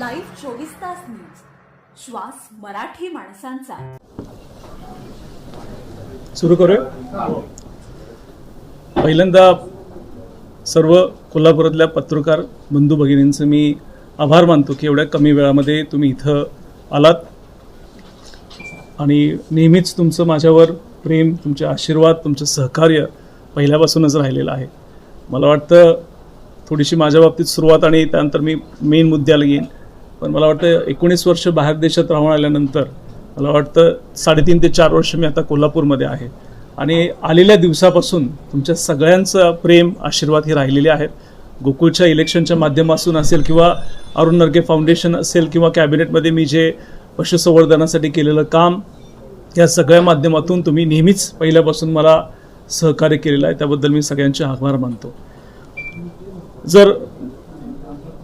Live चोवीस तास news. श्वास मराठी माणसांचा. सुरू करूया? पहिल्यांदा सर्व कोल्हापुरातल्या पत्रकार बंधू भगिनींचं मी आभार मानतो की एवढ्या कमी वेळामध्ये तुम्ही इथं आलात. आणि नेहमीच तुमचं माझ्यावर प्रेम तुमचे आशीर्वाद तुमचं सहकार्य पहिल्यापासूनच राहिलेलं आहे. मला वाटतं थोडीशी माझ्या बाबतीत सुरुवात आणि त्यानंतर मी मेन मुद्द्याला येईन पण मला वाटतं एकोणीस वर्ष बाहेर देशात राहून आल्यानंतर मला वाटतं साडेतीन ते चार वर्ष मी आता कोल्हापूरमध्ये आहे. आणि आलेल्या दिवसापासून तुमच्या सगळ्यांचं प्रेम आशीर्वाद हे राहिलेले आहेत. गोकुळच्या इलेक्शनच्या माध्यमातून असेल किंवा अरुण नरगे फाउंडेशन असेल किंवा कॅबिनेटमध्ये मी जे पशुसंवर्धनासाठी केलेलं काम या सगळ्या माध्यमातून तुम्ही नेहमीच पहिल्यापासून मला सहकार्य केलेलं आहे. त्याबद्दल मी सगळ्यांचे आभार मानतो. जर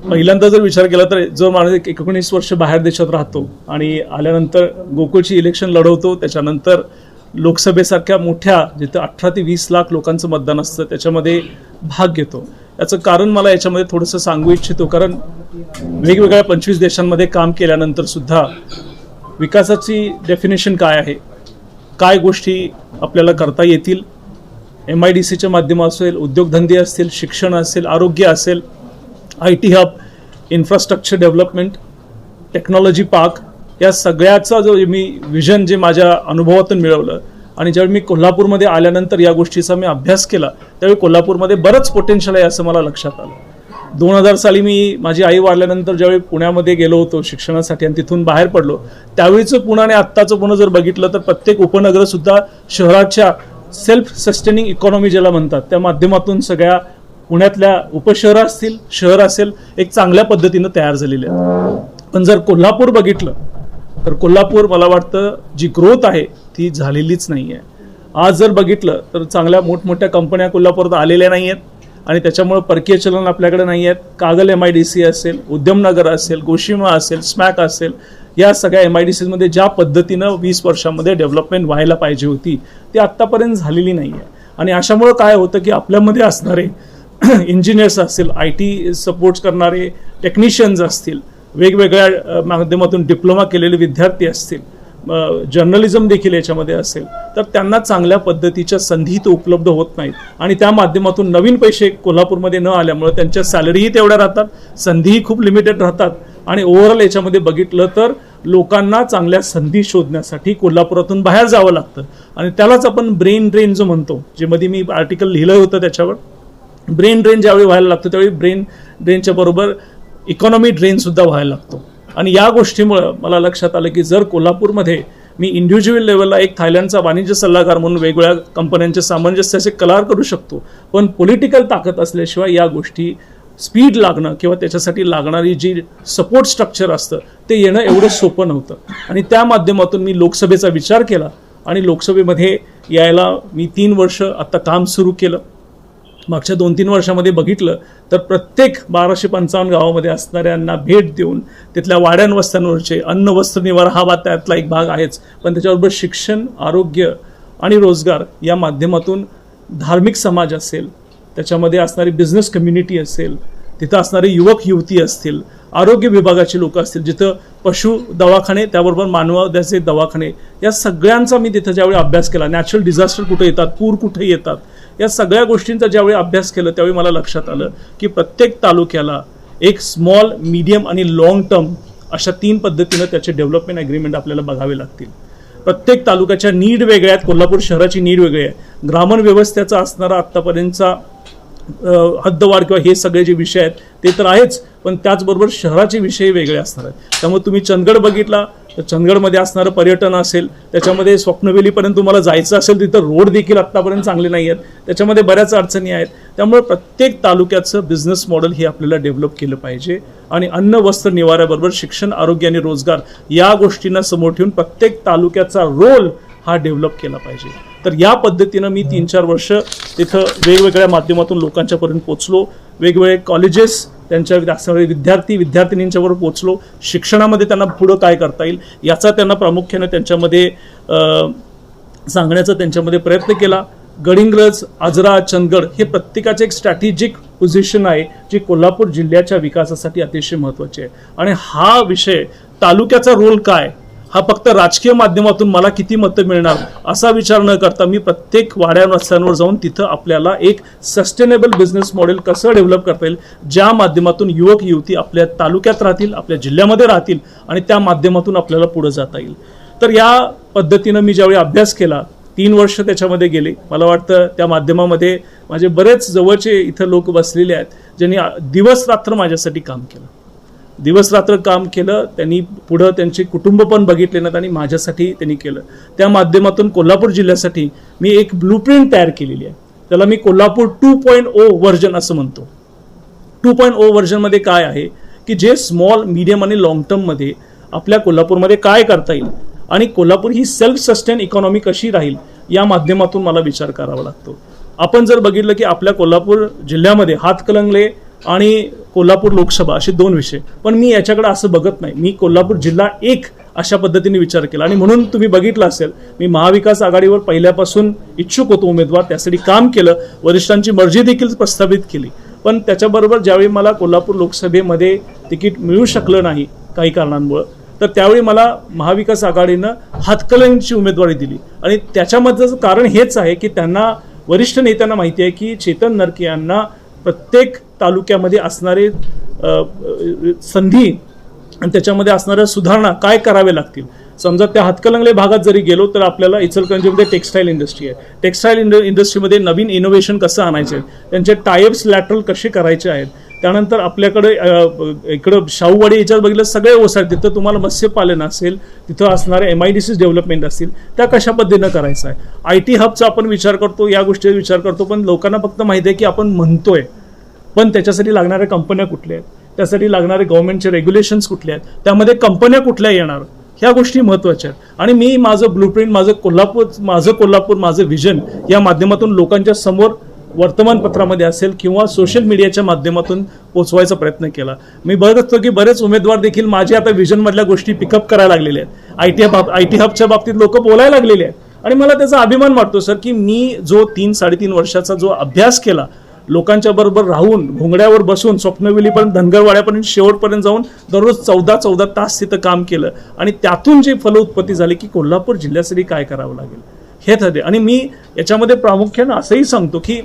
पहिल्यांदा जर विचार केला तर जो माणूस एकोणीस वर्ष बाहेर देशात राहतो आणि आल्यानंतर गोकुळची इलेक्शन लढवतो त्याच्यानंतर लोकसभेसारख्या मोठ्या जिथं अठरा ते वीस लाख लोकांचं मतदान असतं त्याच्यामध्ये भाग घेतो. याचं कारण मला याच्यामध्ये थोडंसं सांगू इच्छितो कारण वेगवेगळ्या पंचवीस देशांमध्ये काम केल्यानंतर सुद्धा विकासाची डेफिनेशन काय आहे? काय गोष्टी आपल्याला करता येतील? एम आय डी सीच्या माध्यम असेल उद्योगधंदे असतील शिक्षण असेल आरोग्य असेल I T hub infrastructure development technology park या सगळ्याचा जो मी विजन जे माझ्या अनुभवातून मिळवलं आणि ज्यावेळी मी कोल्हापूरमध्ये आल्यानंतर या गोष्टीचा मी अभ्यास केला त्यावेळी कोल्हापूरमध्ये बरंच पोटेन्शियल आहे असं मला लक्षात आलं. दोन हजार साली मी माझी आई वाढल्यानंतर ज्यावेळी पुण्यामध्ये गेलो होतो शिक्षणासाठी आणि तिथून बाहेर पडलो त्यावेळीचं पुणे आणि आत्ताचं पुणे जर बघितलं तर प्रत्येक उपनगरसुद्धा शहराच्या सेल्फ सस्टेनिंग इकॉनॉमी ज्याला म्हणतात त्या माध्यमातून सगळ्या पुण्यातल्या उपशहरं असतील शहर असेल एक चांगल्या पद्धतीनं तयार झालेले आहेत. पण जर कोल्हापूर बघितलं तर कोल्हापूर मला वाटतं जी ग्रोथ आहे ती झालेलीच नाही आहे आज जर बघितलं तर चांगल्या मोठमोठ्या कंपन्या कोल्हापुरात आलेल्या नाही आहेत आणि त्याच्यामुळे परकीय चलन आपल्याकडे नाही आहेत Kagal M I D C असेल उद्यमनगर असेल गोशिमा असेल स्मॅक असेल या सगळ्या एम आय डी सीमध्ये ज्या पद्धतीनं वीस वर्षामध्ये डेव्हलपमेंट व्हायला पाहिजे होती ती आत्तापर्यंत झालेली नाही आहे आणि अशामुळं काय होतं की आपल्यामध्ये असणारे इंजिनियर्स असतील आय टी सपोर्ट्स करणारे टेक्निशियन्स असतील वेगवेगळ्या माध्यमातून डिप्लोमा केलेले विद्यार्थी असतील जर्नलिझम देखील याच्यामध्ये असेल तर त्यांना चांगल्या पद्धतीच्या संधी तर उपलब्ध होत नाहीत. आणि त्या माध्यमातून नवीन पैसे कोल्हापूरमध्ये न आल्यामुळे त्यांच्या सॅलरीही तेवढ्या राहतात संधीही खूप लिमिटेड राहतात. आणि ओव्हरऑल याच्यामध्ये बघितलं तर लोकांना चांगल्या संधी शोधण्यासाठी कोल्हापुरातून बाहेर जावं लागतं. आणि त्यालाच आपण ब्रेन ड्रेन जो म्हणतो जे मध्ये मी आर्टिकल लिहिलं होतं त्याच्यावर ब्रेन ड्रेन ज्यावेळी व्हायला लागतं त्यावेळी ब्रेन ड्रेनच्या बरोबर इकॉनॉमी ड्रेनसुद्धा व्हायला लागतो. आणि या गोष्टीमुळं मला लक्षात आलं की जर कोल्हापूरमध्ये मी इंडिव्हिज्युअल लेवलला एक थायलंडचा वाणिज्य सल्लागार म्हणून वेगवेगळ्या कंपन्यांचे सामंजस्याचे कलार करू शकतो पण पॉलिटिकल ताकद असल्याशिवाय या गोष्टी स्पीड लागणं किंवा त्याच्यासाठी लागणारी जी सपोर्ट स्ट्रक्चर असतं ते येणं एवढं सोपं नव्हतं. आणि त्या माध्यमातून मी लोकसभेचा विचार केला आणि लोकसभेमध्ये यायला मी तीन वर्ष आत्ता काम सुरू केलं. मागच्या दोन तीन वर्षामध्ये बघितलं तर प्रत्येक बाराशे पंचावन्न गावामध्ये असणाऱ्यांना भेट देऊन तिथल्या वाड्यांवस्त्यांवरचे अन्न वस्त्र निवारा हा बात त्यातला एक भाग आहेच. पण त्याच्याबरोबर शिक्षण आरोग्य आणि रोजगार या माध्यमातून धार्मिक समाज असेल त्याच्यामध्ये असणारी बिझनेस कम्युनिटी असेल तिथं असणारे युवक युवती असतील आरोग्य विभागाचे लोक असतील जिथं पशु दवाखाने त्याबरोबर मानवाद्याचे दवाखाने या सगळ्यांचा मी तिथं ज्यावेळी अभ्यास केला नॅचरल डिझास्टर कुठे येतात पूर कुठे येतात या सगळ्या गोष्टींचा ज्यावेळी अभ्यास केला त्यावेळी मला लक्षात आलं की प्रत्येक तालुक्याला एक स्मॉल मीडियम आणि लाँग टर्म अशा तीन पद्धतीनं त्याचे डेव्हलपमेंट ॲग्रीमेंट आपल्याला बघावे लागतील. प्रत्येक तालुक्याच्या नीड वेगळ्या आहेत कोल्हापूर शहराची नीड वेगळी आहे. ग्रामीण व्यवस्थेचा असणारा आत्तापर्यंतचा हद्दवाढ किंवा हे सगळे जे विषय आहेत ते तर आहेच पण त्याचबरोबर शहराचे विषय वेगळे असणार आहेत. त्यामुळे तुम्ही चंदगड बघितला तर चंदगडमध्ये असणारं पर्यटन असेल त्याच्यामध्ये स्वप्नवेलीपर्यंत तुम्हाला जायचं असेल तिथं रोड देखील आत्तापर्यंत चांगले नाही आहेत. त्याच्यामध्ये बऱ्याच अडचणी आहेत. त्यामुळे प्रत्येक तालुक्याचं बिझनेस मॉडेल हे आपल्याला डेव्हलप केलं पाहिजे. आणि अन्न वस्त्र निवाऱ्याबरोबर शिक्षण आरोग्य आणि रोजगार या गोष्टींना समोर ठेवून प्रत्येक तालुक्याचा रोल हा डेव्हलप केला पाहिजे. तर या पद्धतीनं मी तीन चार वर्ष तिथं वेगवेगळ्या माध्यमातून लोकांच्यापर्यंत पोचलो वेगवेगळे कॉलेजेस त्यांच्या असणारे विद्यार्थी विद्यार्थिनींच्यावर पोचलो शिक्षणामध्ये त्यांना पुढं काय करता येईल याचा त्यांना प्रामुख्याने त्यांच्यामध्ये सांगण्याचा त्यांच्यामध्ये प्रयत्न केला. गडिंग्रज आजरा चंदगड हे प्रत्येकाचे एक स्ट्रॅटेजिक पोझिशन आहे जी कोल्हापूर जिल्ह्याच्या विकासासाठी अतिशय महत्त्वाची आहे. आणि हा विषय तालुक्याचा रोल काय हा फक्त राजकीय माध्यमातून मला किती मतं मिळणार असा विचार न करता मी प्रत्येक वाड्या रस्त्यांवर जाऊन तिथं आपल्याला एक सस्टेनेबल बिझनेस मॉडेल कसं डेव्हलप करता येईल ज्या माध्यमातून युवक युवती आपल्या तालुक्यात राहतील आपल्या जिल्ह्यामध्ये राहतील आणि त्या माध्यमातून आपल्याला पुढे जाता येईल. तर या पद्धतीनं मी ज्यावेळी अभ्यास केला तीन वर्ष त्याच्यामध्ये गेले. मला वाटतं त्या माध्यमामध्ये माझे बरेच जवळचे इथं लोक बसलेले आहेत ज्यांनी दिवस रात्र माझ्यासाठी काम केलं. दिवसरात्र काम केलं त्यांनी पुढं त्यांचे कुटुंब पण बघितले नाहीत आणि माझ्यासाठी त्यांनी केलं. त्या माध्यमातून कोल्हापूर जिल्ह्यासाठी मी एक ब्लूप्रिंट तयार केलेली आहे. त्याला मी Kolhapur two point O version असं म्हणतो. टू पॉईंट ओ व्हर्जनमध्ये काय आहे? की जे स्मॉल मीडियम आणि लॉंग टर्ममध्ये आपल्या कोल्हापूरमध्ये काय करता येईल? आणि कोल्हापूर ही सेल्फ सस्टेन इकॉनॉमी कशी राहील? या माध्यमातून मला विचार करावा लागतो. आपण जर बघितलं की आपल्या कोल्हापूर जिल्ह्यामध्ये हातकलंगले आणि कोल्हापूर लोकसभा असे दोन विषय. पण मी याच्याकडे असं बघत नाही. मी कोल्हापूर जिल्हा एक अशा पद्धतीने विचार केला. आणि म्हणून तुम्ही बघितलं असेल मी महाविकास आघाडीवर पहिल्यापासून इच्छुक होतो उमेदवार. त्यासाठी काम केलं. वरिष्ठांची मर्जी देखील प्रस्थापित केली. पण त्याच्याबरोबर ज्यावेळी मला कोल्हापूर लोकसभेमध्ये तिकीट मिळू शकलं नाही काही कारणांमुळं तर त्यावेळी मला महाविकास आघाडीनं हातकलेंची उमेदवारी दिली. आणि त्याच्यामधलं कारण हेच आहे की त्यांना वरिष्ठ नेत्यांना माहिती आहे की चेतन नरके यांना प्रत्येक तालुक्यामध्ये असणारे संधी आणि त्याच्यामध्ये असणाऱ्या सुधारणा काय कराव्या लागतील? समजा त्या हातकलंगले भागात जरी गेलो तर आपल्याला इचलकरंजीमध्ये टेक्स्टाईल इंडस्ट्री आहे. टेक्स्टाईल इंड इंडस्ट्रीमध्ये नवीन इनोव्हेशन कसं आणायचं? आहे त्यांचे टायप्स लॅटरल कसे करायचे आहेत? त्यानंतर आपल्याकडे इकडं शाहूवाडी याच्यात बघितलं सगळे ओसाड तिथं तुम्हाला मत्स्यपालन असेल तिथं असणारे M I D Cs development असतील त्या कशा पद्धतीनं करायचं आहे? आय टी हबचा आपण विचार करतो या गोष्टीचा विचार करतो पण लोकांना फक्त माहिती आहे की आपण म्हणतोय पण त्याच्यासाठी लागणाऱ्या कंपन्या कुठल्या आहेत? त्यासाठी लागणारे गव्हर्नमेंटचे रेग्युलेशन्स कुठले आहेत? त्यामध्ये कंपन्या कुठल्या येणार? ह्या गोष्टी महत्त्वाच्या आहेत. आणि मी माझं ब्लूप्रिंट माझं कोल्हापूर माझं कोल्हापूर माझं व्हिजन या माध्यमातून लोकांच्या समोर वर्तमानपत्रामध्ये असेल किंवा सोशल मीडियाच्या माध्यमातून पोचवायचा प्रयत्न केला. मी बघत असतो की बरेच उमेदवार देखील माझे आता व्हिजनमधल्या गोष्टी पिकअप करायला लागलेल्या आहेत. I T hub I T हबच्या बाबतीत लोक बोलायला लागलेले आहेत. आणि मला त्याचा अभिमान वाटतो सर की मी जो तीन साडेतीन वर्षाचा जो अभ्यास केला लोकांच्या बरोबर राहून घोंगड्यावर बसून स्वप्नवेलीपर्यंत धनगरवाड्यापर्यंत शेवटपर्यंत जाऊन दररोज चौदा चौदा तास तिथं काम केलं. आणि त्यातून जे फलोत्पत्ती झाली की कोल्हापूर जिल्ह्यासाठी काय करावं लागेल? हे ठरले आणि मी याच्यामध्ये प्रामुख्यानं असंही सांगतो की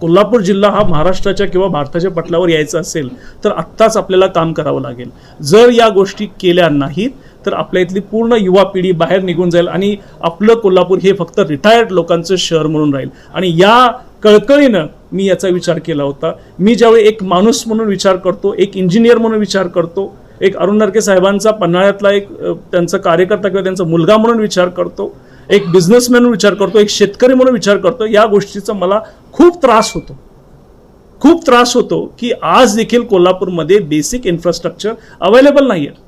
कोल्हापूर जिल्हा हा महाराष्ट्राच्या किंवा भारताच्या पटलावर यायचा असेल तर आत्ताच आपल्याला काम करावं लागेल. जर या गोष्टी केल्या नाहीत तर आपल्या इथली पूर्ण युवा पिढी बाहेर निघून जाईल आणि आपलं कोल्हापूर हे फक्त रिटायर्ड लोकांचं शहर म्हणून राहील. आणि या कळकळीनं मी याचा विचार केला होता. मी ज्यावेळी एक माणूस म्हणून विचार करतो एक इंजिनियर म्हणून विचार करतो एक अरुण नरके साहेबांचा पन्हाळ्यातला एक त्यांचा कार्यकर्ता किंवा त्यांचा मुलगा म्हणून विचार करतो एक बिझनेसमॅन म्हणून विचार करतो एक शेतकरी म्हणून विचार करतो या गोष्टीचा मला खूप त्रास होतो. खूप त्रास होतो की आज देखील कोल्हापूरमध्ये बेसिक इन्फ्रास्ट्रक्चर अवेलेबल नाही आहे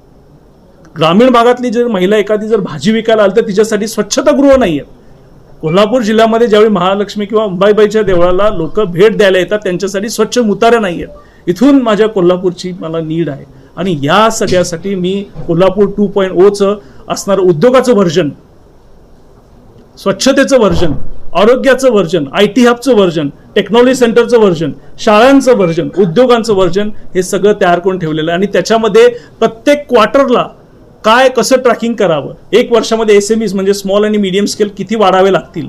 ग्रामीण भागातली जर महिला एखादी जर भाजी विकायला आली तर तिच्यासाठी स्वच्छतागृह नाही आहेत कोल्हापूर जिल्ह्यामध्ये ज्यावेळी महालक्ष्मी किंवा अंबाईबाईच्या देवळाला लोक भेट द्यायला येतात त्यांच्यासाठी स्वच्छ मुताऱ्या नाही आहेत इथून माझ्या कोल्हापूरची मला नीड आहे. आणि या सगळ्यासाठी मी कोल्हापूर टू पॉईंट ओचं असणारं उद्योगाचं व्हर्जन स्वच्छतेचं व्हर्जन आरोग्याचं व्हर्जन आय टी हबचं व्हर्जन टेक्नॉलॉजी सेंटरचं व्हर्जन शाळांचं व्हर्जन उद्योगांचं व्हर्जन हे सगळं तयार करून ठेवलेलं आहे. आणि त्याच्यामध्ये प्रत्येक क्वार्टरला काय कसं ट्रॅकिंग करावं? एक वर्षामध्ये एस एम म्हणजे स्मॉल आणि मीडियम स्केल किती वाढावे लागतील?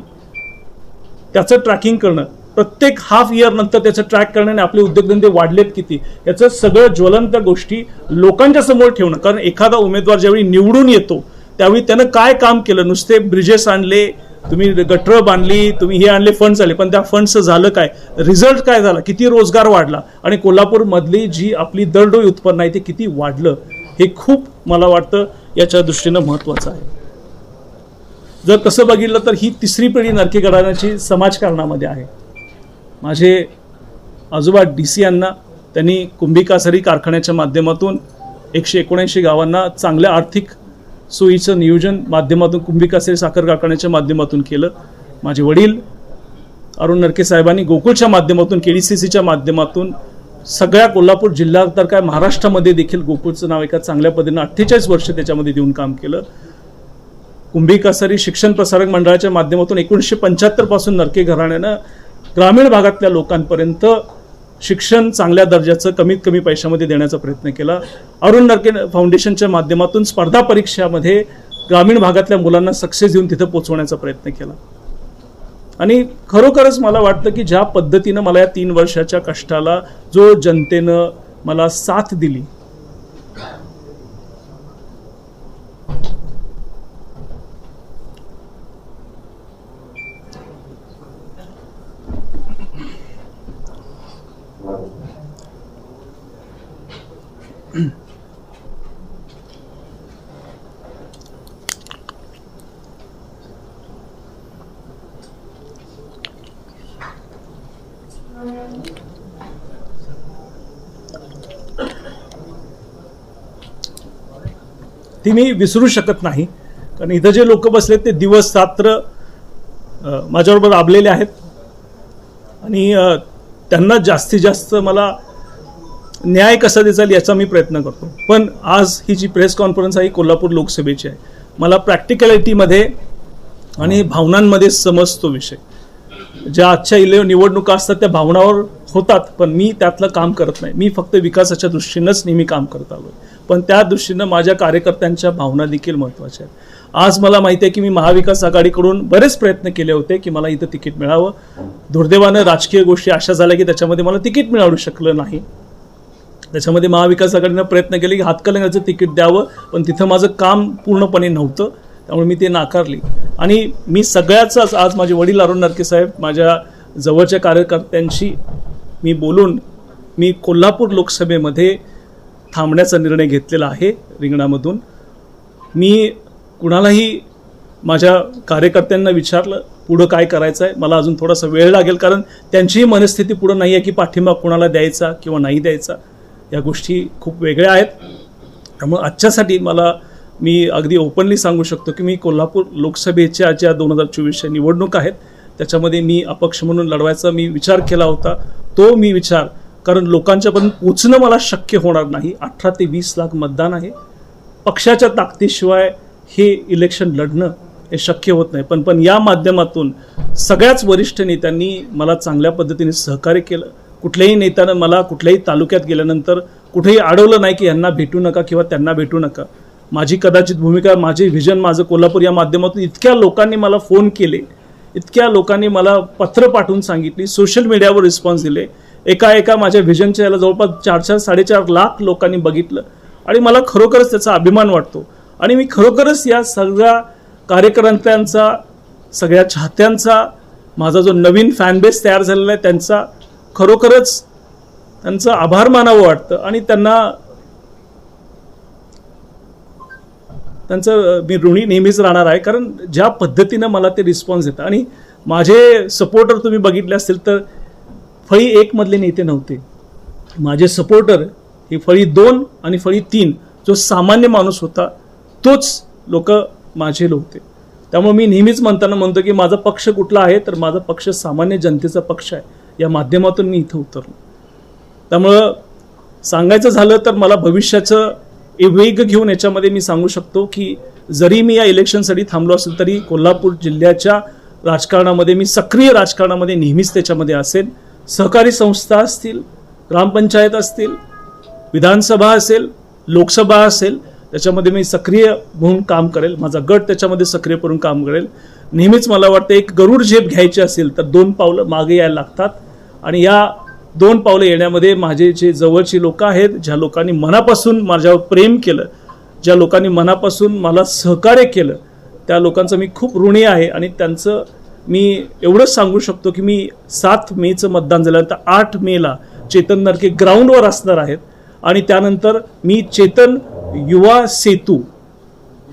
त्याचं ट्रॅकिंग करणं. प्रत्येक हाफ इयर नंतर त्याचं ट्रॅक करण्याने आपले उद्योगधंदे वाढलेत किती? याचं सगळं ज्वलंत गोष्टी लोकांच्या समोर ठेवणं. कारण एखादा उमेदवार ज्यावेळी निवडून येतो त्यावेळी त्यानं काय काम केलं? नुसते ब्रिजेस आणले तुम्ही गटर बांधली तुम्ही हे आणले फंड्स आले. पण त्या फंड्सचं झालं काय? रिझल्ट काय झाला? किती रोजगार वाढला? आणि कोल्हापूरमधली जी आपली दरडोई उत्पन्न आहे ते किती वाढलं? हे खूप मला वाटतं याच्या दृष्टीनं महत्त्वाचं आहे. जर तसं बघितलं तर ही तिसरी पिढी नरकी घराण्याची समाजकारणामध्ये आहे. माझे आजोबा डी सी यांना त्यांनी कुंभिकासरी कारखान्याच्या माध्यमातून एकशे एकोणऐंशी गावांना चांगल्या आर्थिक सोयीचं नियोजन माध्यमातून कुंभिकासरी साखर कारखान्याच्या माध्यमातून केलं. माझे वडील अरुण नरके साहेबांनी गोकुळच्या माध्यमातून के डी सी सीच्या माध्यमातून सगळ्या कोल्हापूर जिल्ह्यात तर काय महाराष्ट्रामध्ये देखील गोकुळचं नाव एका चांगल्या पद्धतीनं अठ्ठेचाळीस वर्ष त्याच्यामध्ये देऊन काम केलं. कुंभी कासारी शिक्षण प्रसारक मंडळाच्या माध्यमातून एकोणीसशे पंच्याहत्तरपासून नरके घराण्यानं ग्रामीण भागातल्या लोकांपर्यंत शिक्षण चांगल्या दर्जाचं कमीत कमी पैशामध्ये देण्याचा प्रयत्न केला. अरुण नरके फाउंडेशनच्या माध्यमातून स्पर्धा परीक्षामध्ये ग्रामीण भागातल्या मुलांना सक्सेस देऊन तिथं पोहोचवण्याचा प्रयत्न केला. आणि खरोखरच मला वाटतं की ज्या पद्धतीनं मला या तीन वर्षाच्या कष्टाला जो जनतेनं मला साथ दिली ती मी विसरू शकत नाही. कारण इथं जे लोक बसले ते दिवस रात्र माझ्याबरोबर राबलेले आहेत. आणि त्यांना जास्तीत जास्त मला न्याय कसा देचाल याचा मी प्रयत्न करतो. पण आज ही जी प्रेस कॉन्फरन्स आहे कोल्हापूर लोकसभेची आहे. मला प्रॅक्टिकॅलिटीमध्ये आणि भावनांमध्ये समजतो विषय. ज्या आजच्या इले निवडणुका असतात त्या भावनावर होतात पण मी त्यातलं काम करत नाही. मी फक्त विकासाच्या दृष्टीनंच नेहमी काम करत आलो पण त्या दृष्टीनं माझ्या कार्यकर्त्यांच्या भावना देखील महत्त्वाच्या आहेत. आज मला माहिती आहे की मी महाविकास आघाडीकडून बरेच प्रयत्न केले होते की मला इथं तिकीट मिळावं. दुर्दैवानं राजकीय गोष्टी अशा झाल्या की त्याच्यामध्ये मला तिकीट मिळावू शकलं नाही. त्याच्यामध्ये महाविकास आघाडीनं प्रयत्न केले की हातकलंगाचं तिकीट द्यावं पण तिथं माझं काम पूर्णपणे नव्हतं. त्यामुळे मी ते नाकारली. आणि मी सगळ्याचाच आज माझे वडील अरुण नरके साहेब माझ्या जवळच्या कार्यकर्त्यांशी मी बोलून मी कोल्हापूर लोकसभेमध्ये थांबण्याचा निर्णय घेतलेला आहे रिंगणामधून. मी कुणालाही माझ्या कार्यकर्त्यांना विचारलं पुढं काय करायचं आहे मला अजून थोडासा वेळ लागेल कारण त्यांचीही मनस्थिती पुढं नाही आहे की पाठिंबा कुणाला द्यायचा किंवा नाही द्यायचा. या गोष्टी खूप वेगळ्या आहेत. त्यामुळे आजच्यासाठी मला मी अगदी ओपनली सांगू शकतो की मी कोल्हापूर लोकसभेच्या ज्या दोन हजार चोवीसच्या निवडणूक आहेत त्याच्यामध्ये मी अपक्ष म्हणून लढवायचा मी विचार केला होता. तो मी विचार कारण लोकांच्यापर्यंत पोचणं मला शक्य होणार नाही. अठरा ते वीस लाख मतदान आहे. पक्षाच्या ताकदीशिवाय हे इलेक्शन लढणं हे शक्य होत नाही. पण पण या माध्यमातून सगळ्याच वरिष्ठ नेत्यांनी मला चांगल्या पद्धतीने सहकार्य केलं. कुठल्याही नेत्यानं मला कुठल्याही तालुक्यात गेल्यानंतर कुठेही अडवलं नाही की यांना भेटू नका किंवा त्यांना भेटू नका. माझी कदाचित भूमिका माझे व्हिजन माझं कोल्हापूर या माध्यमातून इतक्या लोकांनी मला फोन केले इतक्या लोकांनी मला पत्र पाठवून सांगितली सोशल मीडियावर रिस्पॉन्स दिले. एका एका माझ्या व्हिजनच्या याला जवळपास चार चार साडेचार लाख लोकांनी बघितलं. आणि मला खरोखरच त्याचा अभिमान वाटतो. आणि मी खरोखरच या सगळ्या कार्यकर्त्यांचा सगळ्या चाहत्यांचा माझा जो नवीन फॅनबेस तयार झालेला आहे त्यांचा खरोखरच त्यांचं आभार मानावं वाटतं. आणि त्यांना त्यांचं मी ऋणी नेहमीच राहणार आहे. कारण ज्या पद्धतीनं मला ते रिस्पॉन्स देतात आणि माझे सपोर्टर तुम्ही बघितले असतील तर फळी एकमधले नेते नव्हते. माझे सपोर्टर ही फळी दोन आणि फळी तीन जो सामान्य माणूस होता तोच लोक माझे होते. त्यामुळे मी नेहमीच म्हणताना म्हणतो की माझा पक्ष कुठला आहे तर माझा पक्ष सामान्य जनतेचा पक्ष आहे. या माध्यमातून मी इथं उतरलो. त्यामुळं सांगायचं झालं तर मला भविष्याचं वेग घेऊन याच्यामध्ये मी सांगू शकतो की जरी मी या इलेक्शनसाठी थांबलो असेल तरी कोल्हापूर जिल्ह्याच्या राजकारणामध्ये मी सक्रिय राजकारणामध्ये नेहमीच त्याच्यामध्ये असेल. सहकारी संस्था असतील ग्रामपंचायत असतील विधानसभा असेल लोकसभा असेल त्याच्यामध्ये मी सक्रिय होऊन काम करेल. माझा गट त्याच्यामध्ये सक्रिय करून काम करेल. नेहमीच मला वाटतं एक गरुड झेप घ्यायची असेल तर दोन पावलं मागे यायला लागतात. आणि या दोन पावलं येण्यामध्ये माझे जे जवळची लोक आहेत ज्या लोकांनी मनापासून माझ्यावर प्रेम केलं ज्या लोकांनी मनापासून मला सहकार्य केलं त्या लोकांचं मी खूप ऋणी आहे आणि त्यांचं मी एवढंच सांगू शकतो की मी सात मेचं मतदान झाल्यानंतर आठ मेला चेतन नरके ग्राउंडवर असणार आहेत. आणि त्यानंतर मी चेतन युवा सेतू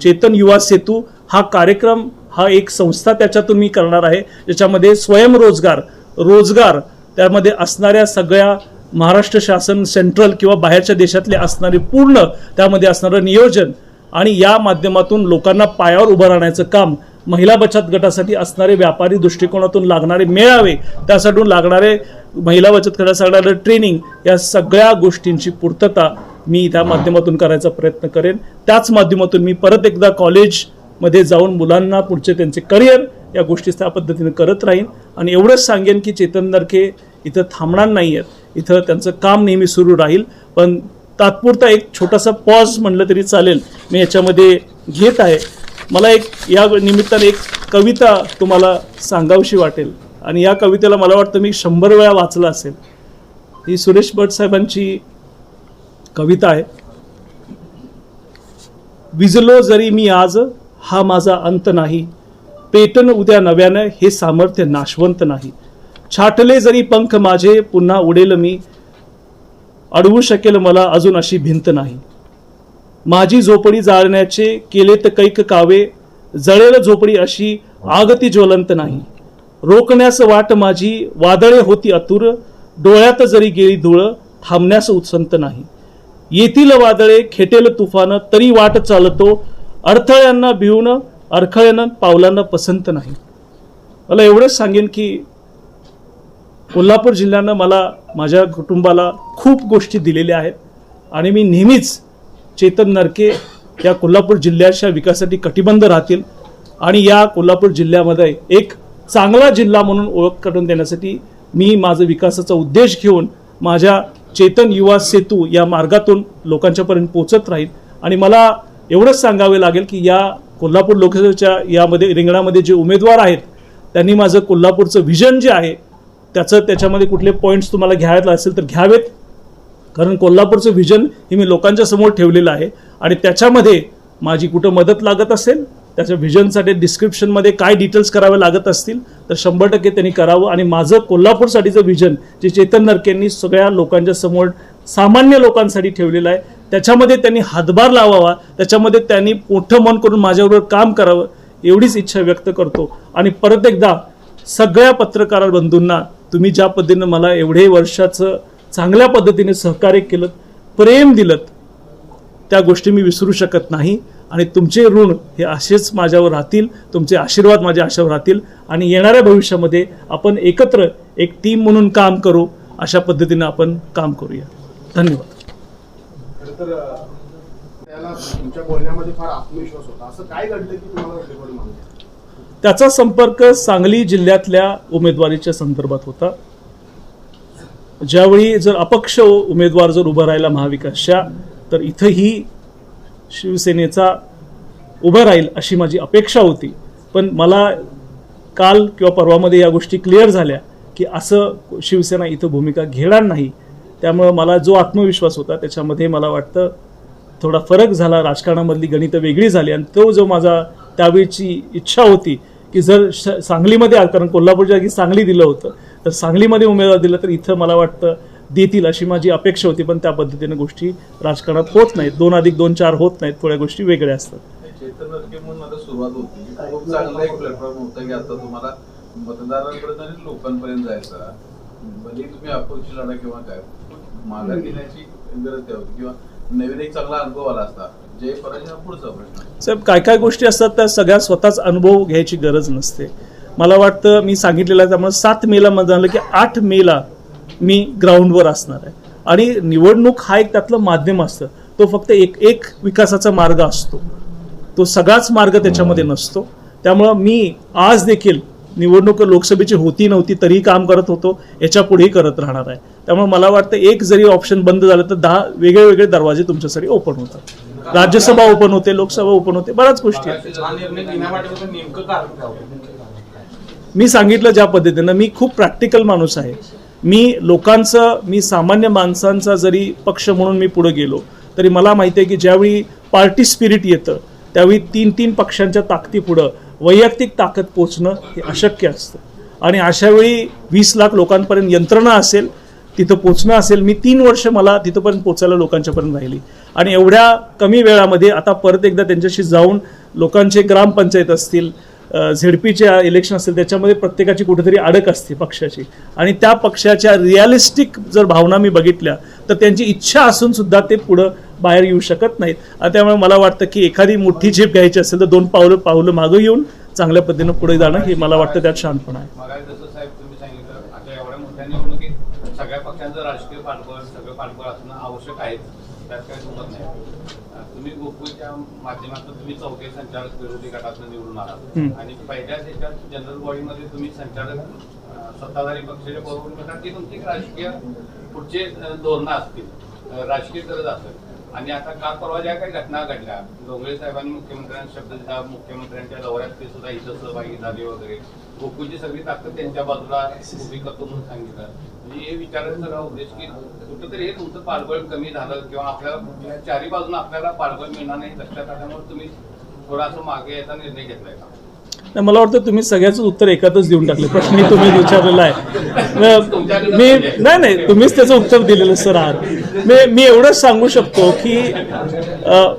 चेतन युवा सेतू हा कार्यक्रम हा एक संस्था त्याच्यातून मी करणार आहे ज्याच्यामध्ये स्वयंरोजगार रोजगार त्यामध्ये असणाऱ्या सगळ्या महाराष्ट्र शासन सेंट्रल किंवा बाहेरच्या देशातले असणारे पूर्ण त्यामध्ये असणारं नियोजन आणि या माध्यमातून लोकांना पायावर उभं राहण्याचं काम महिला बचत गटासाठी असणारे व्यापारी दृष्टिकोनातून लागणारे मेळावे त्यासाठी लागणारे महिला बचत गटासाठी लागणारे ट्रेनिंग या सगळ्या गोष्टींची पूर्तता मी त्या माध्यमातून करायचा प्रयत्न करेन. त्याच माध्यमातून मी परत एकदा कॉलेजमध्ये जाऊन मुलांना पुढचे त्यांचे करिअर या गोष्टी त्या पद्धतीने करत राहीन. आणि एवढंच सांगेन की चेतन नरके इथं थांबणार नाही आहेत इथं त्यांचं काम नेहमी सुरू राहील. पण तात्पुरता एक छोटासा पॉज म्हणलं तरी चालेल. मी याच्यामध्ये घेत आहे. मला एक या निमित्ताने एक कविता तुम्हाला सांगावीशी वाटेल. आणि या कवितेला मला वाटतं मी शंभर वेळा वाचलं असेल. ही सुरेश भट साहेबांची कविता आहे. विजलो जरी मी आज हा माझा अंत नाही. पेटन उद्या नव्यानं हे सामर्थ्य नाशवंत नाही. छाटले जरी पंख माझे पुन्हा उडेल मी. अडवू शकेल मला अजून अशी भिंत नाही. माझी झोपडी जाळण्याचे केलेत कैक कावे. जळेल झोपडी अशी आगती ज्वलंत नाही. रोखण्यास वाट माझी वादळे होती अतुर. डोळ्यात जरी गेली धुळ थांबण्यास उत्संत नाही. येतील वादळे खेटेल तुफान तरी वाट चालतो. अडथळ्यांना भिवून अडखळ्यानं पावलांना पसंत नाही. मला एवढंच सांगेन की कोल्हापूर जिल्ह्यानं मला माझ्या कुटुंबाला खूप गोष्टी दिलेल्या आहेत आणि मी नेहमीच चेतन नरके या कोल्हापूर जिल्ह्याच्या विकासासाठी कटिबंध राहतील आणि या कोल्हापूर जिल्ह्यामध्ये एक चांगला जिल्हा म्हणून ओळख करून देण्यासाठी मी माझं विकासाचा उद्देश घेऊन माझ्या चेतन युवा सेतू या मार्गातून लोकांच्यापर्यंत पोचत राहील. आणि मला एवढंच सांगावे लागेल की या कोल्हापूर लोकसभेच्या यामध्ये रिंगणामध्ये जे उमेदवार आहेत त्यांनी माझं कोल्हापूरचं व्हिजन जे आहे त्याचं त्याच्यामध्ये कुठले पॉईंट्स तुम्हाला घ्यायला असेल तर घ्यावेत. कारण कोल्हापूरचं व्हिजन हे मी लोकांच्या समोर ठेवलेलं आहे आणि त्याच्यामध्ये माझी कुठं मदत लागत असेल त्याच्या व्हिजनसाठी डिस्क्रिप्शनमध्ये काय डिटेल्स करावे लागत असतील तर शंभर टक्के त्यांनी करावं. आणि माझं कोल्हापूरसाठीचं व्हिजन जे चेतन नरकेंनी सगळ्या लोकांच्या समोर सामान्य लोकांसाठी ठेवलेलं आहे. त्याच्यामध्ये त्यांनी हातभार लावावा. त्याच्यामध्ये त्यांनी मोठं मन करून माझ्याबरोबर काम करावं एवढीच इच्छा व्यक्त करतो. आणि परत एकदा सगळ्या पत्रकार बंधूंना तुम्ही ज्या पद्धतीनं मला एवढे वर्षाचं चांगल्या पद्धतीने सहकार्य केलं प्रेम दिलं त्या गोष्टी मी विसरू शकत नाही. आणि तुमचे ऋण हे असेच माझ्यावर राहतील तुमचे आशीर्वाद माझ्या आशावर राहतील. आणि येणाऱ्या भविष्यामध्ये आपण एकत्र एक टीम म्हणून काम करू अशा पद्धतीनं आपण काम करूया. धन्यवाद. खरं तर अं, त्याला तुमच्या बोलण्यामध्ये फार आत्मविश्वास होता. असं काय घडलं की तुम्हाला निवड मागणी त्याचा संपर्क सांगली जिल्ह्यातल्या उमेदवारीच्या संदर्भात होता. ज्यावेळी जर अपक्ष उमेदवार जर उभं राहिला महाविकासच्या तर इथंही शिवसेनेचा उभं राहील अशी माझी अपेक्षा होती. पण मला काल किंवा परवामध्ये या गोष्टी क्लिअर झाल्या की असं शिवसेना इथं भूमिका घेणार नाही. त्यामुळं मला जो आत्मविश्वास होता त्याच्यामध्ये मला वाटतं थोडा फरक झाला. राजकारणामधली गणितं वेगळी झाली आणि तो जो माझा त्यावेळीची इच्छा होती की जर श- सांगलीमध्ये कारण कोल्हापूरच्या जागी सांगली दिलं होतं तर सांगलीमध्ये उमेदवार दिलं तर इथं मला वाटतं देतील अशी माझी अपेक्षा होती. पण त्या पद्धतीने गोष्टी राजकारणात होत नाहीत. दोन अधिक दोन चार होत नाहीत. थोड्या गोष्टी वेगळ्या असतात. सुरुवात होती. खूप एक प्लॅटफॉर्म की आता तुम्हाला मतदारांपर्यंत आणि लोकांपर्यंत जायचा. म्हणजे तुम्ही लढा किंवा काय? घेण्याची गरज होती किंवा नवीन एक चांगला अनुभव आला असता जे पराजय पुढचा प्रश्न. साहेब काय काय गोष्टी असतात त्या सगळ्या स्वतःच अनुभव घ्यायची गरज नसते. मला वाटतं मी सांगितलेलं आहे त्यामुळे सात मेला मध्ये झालं की आठ मेला मी ग्राउंडवर असणार आहे. आणि निवडणूक हा एक त्यातलं माध्यम असतं. तो फक्त एक एक विकासाचा मार्ग असतो. तो सगळाच मार्ग त्याच्यामध्ये नसतो. त्यामुळं मी आज देखील निवडणूक लोकसभेची होती नव्हती तरीही काम करत होतो याच्या पुढेही करत राहणार आहे. त्यामुळे मला वाटतं एक जरी ऑप्शन बंद झालं तर दहा वेगळे वेगळे दरवाजे तुमच्यासाठी ओपन होतात. राज्यसभा ओपन होते लोकसभा ओपन होते बऱ्याच गोष्टी? मी सांगितलं ज्या पद्धतीनं मी खूप प्रॅक्टिकल माणूस आहे. मी लोकांचं मी सामान्य माणसांचा जरी पक्ष म्हणून मी पुढे गेलो तरी मला माहिती आहे की ज्यावेळी पार्टी स्पिरिट येतं त्यावेळी तीन तीन पक्षांच्या ताकदीपुढं वैयक्तिक ताकद पोचणं हे अशक्य असतं. आणि अशा वेळी वीस लाख लोकांपर्यंत यंत्रणा असेल तिथं पोचणं असेल मी तीन वर्ष मला तिथंपर्यंत पोचायला लोकांच्यापर्यंत राहिली. आणि एवढ्या कमी वेळामध्ये आता परत एकदा त्यांच्याशी जाऊन लोकांचे ग्रामपंचायत असतील झेडपीचे इलेक्शन असेल त्याच्यामध्ये प्रत्येकाची कुठेतरी अडक असते पक्षाची. आणि त्या पक्षाच्या रिअलिस्टिक जर भावना मी बघितल्या तर त्यांची इच्छा असून सुद्धा ते पुढं बाहेर येऊ शकत नाहीत. आणि त्यामुळे मला वाटतं की एखादी मोठी झेप घ्यायची असेल तर दोन पावलं पावलं मागं येऊन चांगल्या पद्धतीनं पुढे जाणं हे मला वाटतं त्यात शांतपणा आहे. मला जसं साहेब तुम्ही सांगितलं आता एवढ्या मोठ्या निवडणुकीत सगळ्या पक्षांचं राजकीय पाठबळ सगळं पाठबळ असणं आवश्यक आहे. त्यात काही सुचत नाही. अं, तुम्ही गोकुळच्या माध्यमातून तुम्ही चौथे संचालक विरोधी गटातून निवडून हम्म. आणि पहिल्याच ह्याच्यात जनरल बॉडीमध्ये तुम्ही संचालक सत्ताधारी पक्षाच्या बरोबर म्हणतात तुमची राजकीय पुढचे धोरणं असतील. राजकीय गरज असेल. आणि आता काल परवा ज्या काही घटना घडल्या डोंगरे साहेबांनी मुख्यमंत्र्यांना शब्द दिला मुख्यमंत्र्यांच्या दौऱ्यात ते सुद्धा इथं सहभागी झाले वगैरे. गोकुळची सगळी ताकद त्यांच्या बाजूला उभी करतो म्हणून सांगितलं. म्हणजे हे विचारायचं सगळा उद्देश की कुठंतरी हे तुमचं पाठबळ कमी झालं किंवा आपल्याला चारी बाजून आपल्याला पाठबळ मिळणार नाही लक्षात आल्यामुळे तुम्ही थोडासा मागे याचा निर्णय घेतलाय का? नाही, मला वाटतं तुम्ही सगळ्याच उत्तर एकातच देऊन टाकले. प्रश्न तुम्ही विचारलेला आहे. म- नाही नाही तुम्हीच त्याचं उत्तर दिलेलं सर आहात. मी मी एवढंच सांगू शकतो की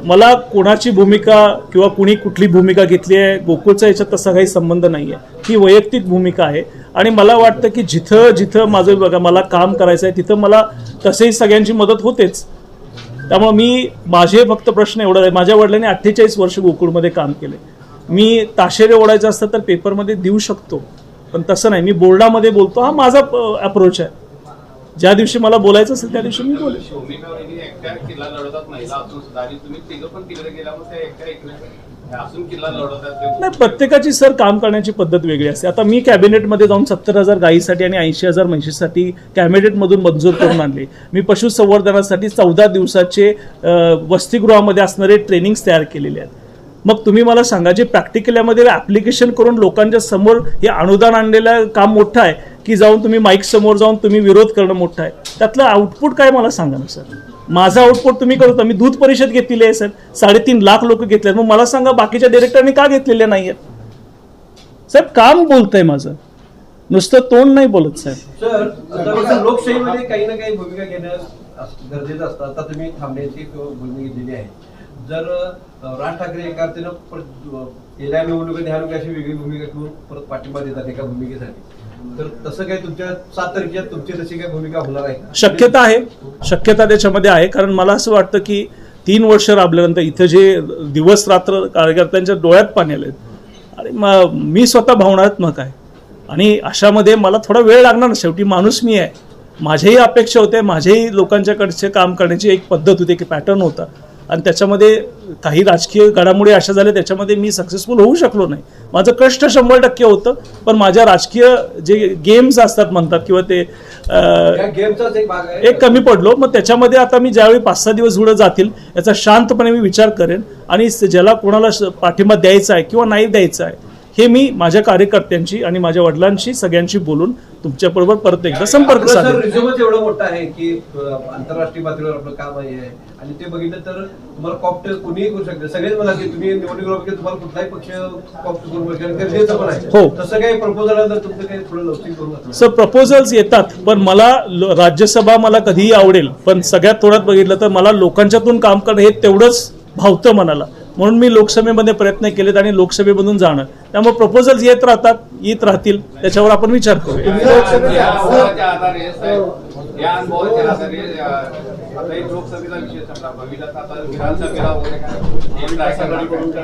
मला कोणाची भूमिका किंवा कुणी कुठली भूमिका घेतली आहे गोकुळचा याच्यात तसा काही संबंध नाही आहे ही वैयक्तिक भूमिका आहे. आणि मला वाटतं की जिथं जिथं माझं बघा मला काम करायचं आहे तिथं मला तसेही सगळ्यांची मदत होतेच. त्यामुळे मी माझे फक्त प्रश्न एवढा आहे. माझ्या वडिलांनी अठ्ठेचाळीस वर्ष गोकुळमध्ये काम केले मी ताशेरे ओढायचं असतं तर पेपरमध्ये देऊ शकतो. पण तसं नाही. मी बोर्डामध्ये बोलतो. हा माझा अप्रोच आहे. ज्या दिवशी मला बोलायचं असेल त्या दिवशी मी नाही प्रत्येकाची सर काम करण्याची पद्धत वेगळी असते. आता मी कॅबिनेटमध्ये जाऊन सत्तर हजार गायीसाठी आणि ऐंशी हजार म्हशीसाठी कॅबिनेटमधून मंजूर करून आणले. मी पशुसंवर्धनासाठी चौदा दिवसाचे वसतिगृहामध्ये असणारे ट्रेनिंग्स तयार केलेले आहेत. मग तुम्ही मला सांगा जे प्रॅक्टिकल यामध्ये करून लोकांच्या समोर हे अनुदान आणलेलं काम मोठं आहे की जाऊन तुम्ही माईक समोर जाऊन तुम्ही विरोध करणं मोठं आहे? त्यातलं आउटपुट काय मला सांगा ना सर माझा आउटपुट तुम्ही करतो मी दूध परिषद घेतलेली आहे सर साडेतीन लाख लोक घेतले मग मला सांगा बाकीच्या डिरेक्टरांनी का घेतलेले नाही आहेत साहेब काम बोलतंय माझं. नुसतं तोंड नाही बोलत साहेब. लोकशाहीमध्ये काही ना काही भूमिका घेणं गरजेचं असतं. आता तुम्ही थांबण्याची भूमिका घेतलेली आहे. जर राज ठाकरे एका अर्थानं पर- गेल्या निवडणुकीत ह्या लोक अशी वेगळी भूमिका घेऊन परत पाठिंबा देतात एका भूमिकेसाठी. तर तसं काही तुमच्या सात तारखेच्या तुमची तशी काही भूमिका होणार आहे शक्यता आहे. शक्यता त्याच्यामध्ये आहे. कारण मला असं वाटतं की तीन वर्ष राबल्यानंतर इथं जे दिवस रात्र कार्यकर्त्यांच्या डोळ्यात पाणी आले आणि म- मी स्वतः भावनात्मक आहे. आणि अशामध्ये मला थोडा वेळ लागणार ना शेवटी माणूस मी आहे. माझ्याही अपेक्षा होत्या. माझ्याही लोकांच्याकडचे काम करण्याची एक पद्धत होती की पॅटर्न होता. आणि त्याच्यामध्ये काही राजकीय घडामोडी अशा झाल्या त्याच्यामध्ये मी सक्सेसफुल होऊ शकलो नाही. माझं कष्ट शंभर टक्के होतं पण माझ्या राजकीय जे गेम्स असतात म्हणतात किंवा ते एक कमी पडलो. मग त्याच्यामध्ये आता मी ज्यावेळी पाच सहा दिवस पुढे जातील याचा शांतपणे मी विचार करेन. आणि ज्याला कोणाला पाठिंबा द्यायचा आहे किंवा नाही द्यायचा आहे हे मी माझ्या कार्यकर्त्यांशी आणि माझ्या वडिलांशी सगळ्यांशी बोलून तुमच्याबरोबर परत एकदा संपर्क रिझ्यूमच एवढं मोठं आहे की आंतरराष्ट्रीय पातळीवर आपलं काम आहे. आणि ते बघितलं तर तुम्हाला कॉप्ट कुणीही करू शकते. सगळेच मला की तुम्ही निवडणूक तुम्हाला कुठलाही पक्ष कॉप्ट करू शकतो गरजेचं पण आहे. हो. तसं काही प्रपोजल आलं तुमचं काही थोडं लवचिक असलं. सर प्रपोजल्स येतात पण मला राज्यसभा मला कधीही आवडेल. पण सगळ्यात थोड्यात बघितलं तर मला लोकांच्यातून काम करणं हे तेवढंच भावतं मनाला. म्हणून मी लोकसभेमध्ये प्रयत्न केलेत आणि लोकसभेमधून जाणं. त्यामुळे प्रपोजल्स येत राहतात येत राहतील त्याच्यावर आपण विचार आधारे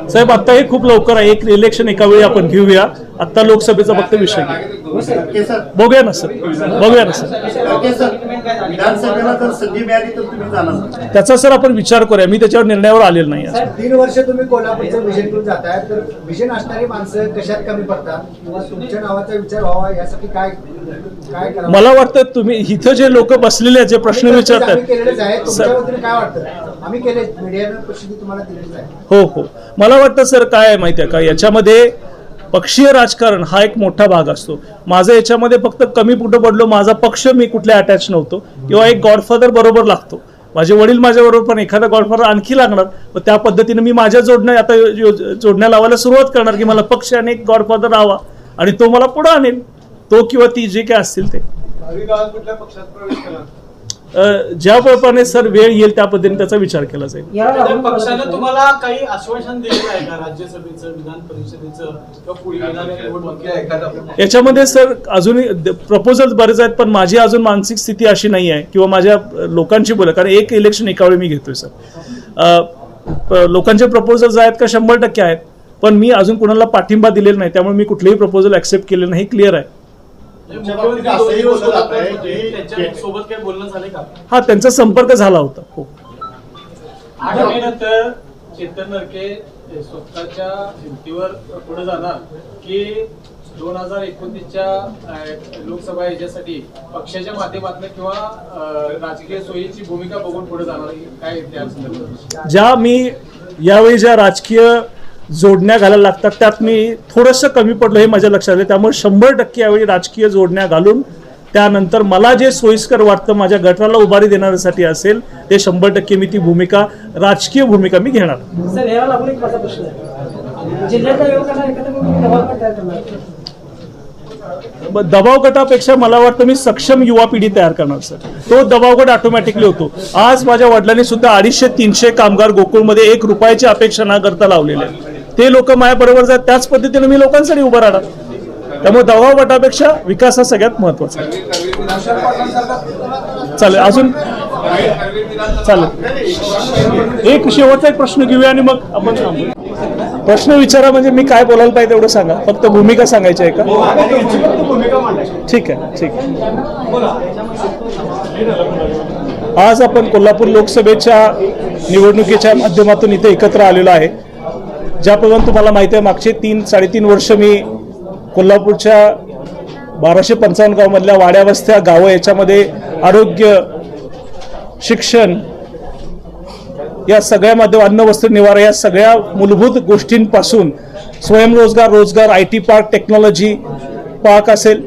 साहेब, आता हे खूप लवकर आहे. एक इलेक्शन एका वेळी आपण घेऊया. आता लोकसभेचा फक्त विषय. घेऊ बघूया ना सर बघूया ना सर विधानसभेला जर संधी मिळाली तर तुम्ही जाणार. त्याचा सर आपण विचार करूया. मी त्याच्यावर निर्णयावर आलेलो नाही आहे. साहेब तीन वर्ष तुम्ही कोल्हापूरचं विजन करून जाताय. तर विजन असणारी माणसं कशात कमी पडतात? किंवा तुमच्या नावाचा विचार व्हावा यासाठी काय काय करावं? मला वाटतं तुम्ही इथं जे लोक बसलेले आहेत जे प्रश्न आम्ही केलेलेच आहे विचारतात तुमच्या सर वतीने काय वाटतं? आम्ही केले मीडियानं प्रसिद्धी तुम्हाला दिलेलीच आहे. हो हो. मला वाटतं सर काय आहे माहिती आहे का? याच्यामध्ये पक्षीय राजकारण हा एक मोठा भाग असतो. माझं याच्यामध्ये फक्त कमी कुठं पडलो माझा पक्ष मी कुठल्या अटॅच नव्हतो. किंवा एक गॉडफादर बरोबर लागतो. माझे वडील माझ्याबरोबर पण एखादा गॉडफादर आणखी लागणार व त्या पद्धतीने मी माझ्या जोडण्या आता जोडण्या लावायला सुरुवात करणार की मला पक्ष आणि एक गॉडफादर हवा आणि तो मला पुढं आणेल. तो किंवा ती जे काय असतील ते. ज्या प्रमाणे सर वेळ येईल त्या पद्धतीने त्याचा विचार केला जाईल. पक्षानं तुम्हाला काही आश्वासन दिलेलं आहे का? राज्यसभेचं विधान परिषदेचं याच्यामध्ये सर अजूनही प्रपोजल्स बरेच आहेत पण माझी अजून मानसिक स्थिती अशी नाही आहे किंवा माझ्या लोकांची बोला कारण एक इलेक्शन एका वेळी मी घेतोय सर. लोकांचे प्रपोजल्स आहेत का? शंभर टक्के आहेत. पण मी अजून कोणाला पाठिंबा दिलेला नाही त्यामुळे मी कुठलेही प्रपोजल ऍक्सेप्ट केले नाही. क्लिअर आहे. सोबत काही बोलणं झालंय का? हा त्यांचा संपर्क झाला होता. हो. जमिनीनंतर चेतन नरके स्वतःच्या हिमतीवर पुढे जाणार की दोन हजार एकोणतीसच्या लोकसभा याच्यासाठी पक्षाच्या माध्यमातून किंवा राजकीय सोयीची भूमिका बघून पुढे जाणार काय त्या संदर्भात ज्या मी यावेळी ज्या राजकीय जोडण्या घालायला लागतात त्यात मी थोडंसं कमी पडलो हे माझ्या लक्षात आलं. त्यामुळे शंभर टक्के यावेळी राजकीय जोडण्या घालून त्यानंतर मला जे सोयीस्कर वाटतं माझ्या गटाला उभारी देण्यासाठी असेल ते शंभर टक्के मी ती भूमिका राजकीय भूमिका मी घेणार. दबाव गटापेक्षा मला वाटतं मी सक्षम युवा पिढी तयार करणार सर. तो दबाव गट ऑटोमॅटिकली होतो. आज माझ्या वडिलांनी सुद्धा अडीचशे तीनशे कामगार गोकुळमध्ये एक रुपयाची अपेक्षा न करता लावलेले ते लोक माझ्याबरोबर जात त्याच पद्धतीने मी लोकांसाठी उभं राहणार. त्यामुळे दबाव गटापेक्षा विकास हा सगळ्यात महत्त्वाचा आहे. चालेल अजून? चालेल. एक शेवटचा एक प्रश्न घेऊया आणि मग आपण प्रश्न विचारा म्हणजे मी काय बोलायला पाहिजे तेवढं सांगा. फक्त भूमिका सांगायची आहे का? ठीक आहे ठीक आहे. आज आपण कोल्हापूर लोकसभेच्या निवडणुकीच्या माध्यमातून इथे एकत्र आलेलो आहे. ज्याप्रमाणे तुम्हाला माहिती आहे मागचे तीन साडेतीन वर्ष मी कोल्हापूरच्या बाराशे पंचावन्न गावमधल्या वाड्यावस्त्या गावं याच्यामध्ये आरोग्य शिक्षण या सगळ्या माध्यम अन्न वस्त्र निवारा या सगळ्या मूलभूत गोष्टींपासून स्वयंरोजगार रोजगार I T park technology park असेल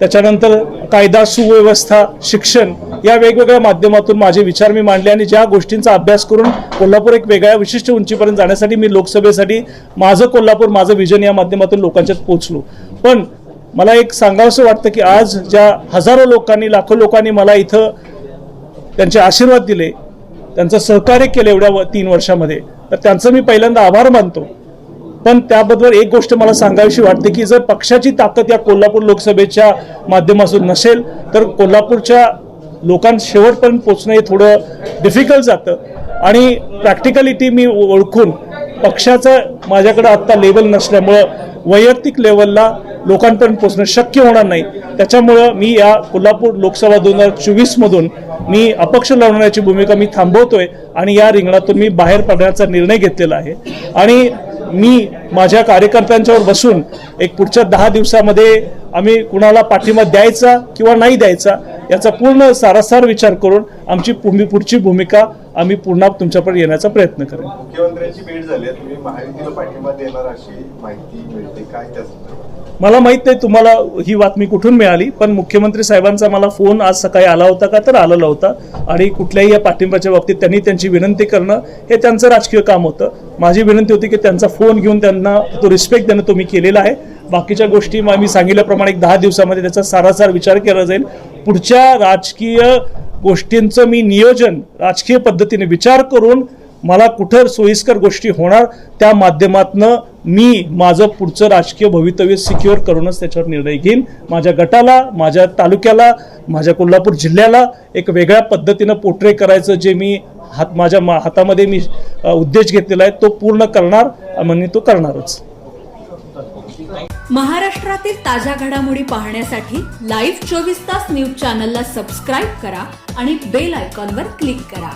त्याच्यानंतर कायदा सुव्यवस्था शिक्षण या वेगवेगळ्या माध्यमातून माझे विचार मी मांडले आणि ज्या गोष्टींचा अभ्यास करून कोल्हापूर एक वेगळ्या विशिष्ट उंचीपर्यंत जाण्यासाठी मी लोकसभेसाठी माझं कोल्हापूर माझं विजन या माध्यमातून लोकांच्यात पोहोचलो. पण मला एक सांगावंसं वाटतं की आज ज्या हजारो लोकांनी लाखो लोकांनी मला इथं त्यांचे आशीर्वाद दिले त्यांचं सहकार्य केलं एवढ्या व- तीन वर्षामध्ये तर त्यांचं मी पहिल्यांदा आभार मानतो. पण त्याबद्दल एक गोष्ट मला सांगावीशी वाटते की जर पक्षाची ताकद या कोल्हापूर लोकसभेच्या माध्यमातून नसेल तर कोल्हापूरच्या लोकांना शेवटपर्यंत पोचणं हे थोडं डिफिकल्ट जातं. आणि प्रॅक्टिकलिटी मी ओळखून पक्षाचं माझ्याकडे आत्ता लेवल नसल्यामुळं वैयक्तिक लेवलला लोकांपर्यंत पोचणं शक्य होणार नाही. त्याच्यामुळं मी या कोल्हापूर लोकसभा दोन हजार चोवीसमधून मी अपक्ष लढवण्याची भूमिका मी थांबवतोय आणि या रिंगणातून मी बाहेर पडण्याचा निर्णय घेतलेला आहे. आणि मी माझ्या कार्यकर्त्यांच्यावर बसून एक पुढच्या दहा दिवसामध्ये आम्ही कुणाला पाठिंबा द्यायचा किंवा नाही द्यायचा याचा पूर्ण सारासार विचार करून आमची भूमी पुढची भूमिका आम्ही पुन्हा तुमच्याकडे येण्याचा प्रयत्न करेन. मुख्यमंत्र्यांची भेट झाली तुम्ही महायुतीला पाठिंबा देणार अशी माहिती मिळते. काय त्या मला माहीत नाही तुम्हाला ही बातमी कुठून मिळाली पण मुख्यमंत्री साहेबांचा मला फोन आज सकाळी आला होता का तर आलेला होता. आणि कुठल्याही या पाठिंब्याच्या बाबतीत त्यांनी त्यांची विनंती करणं हे त्यांचं राजकीय काम होतं. माझी विनंती होती की त्यांचा फोन घेऊन त्यांना तो रिस्पेक्ट देणं तुम्ही केलेला आहे. बाकीच्या गोष्टी मग मी सांगितल्याप्रमाणे एक दहा दिवसामध्ये त्याचा सारासार विचार केला जाईल. पुढच्या राजकीय गोष्टींचं मी नियोजन राजकीय पद्धतीने विचार करून मला कुठं सोयीस्कर गोष्टी होणार त्या माध्यमातनं मी माझं पुढचं राजकीय भवितव्य सिक्युअर करूनच त्याच्यावर निर्णय घेईन. माझ्या गटाला माझ्या तालुक्याला माझ्या कोल्हापूर जिल्ह्याला एक वेगळ्या पद्धतीनं पोट्रे करायचं जे मी हात माझ्या मा- हातामध्ये मी उद्देश घेतलेला आहे तो पूर्ण करणार म्हणजे तो करणारच. महाराष्ट्रातील ताज्या घडामोडी पाहण्यासाठी लाईव्ह चोवीस तास न्यूज चॅनलला सबस्क्राईब करा आणि बेल आयकॉनवर क्लिक करा.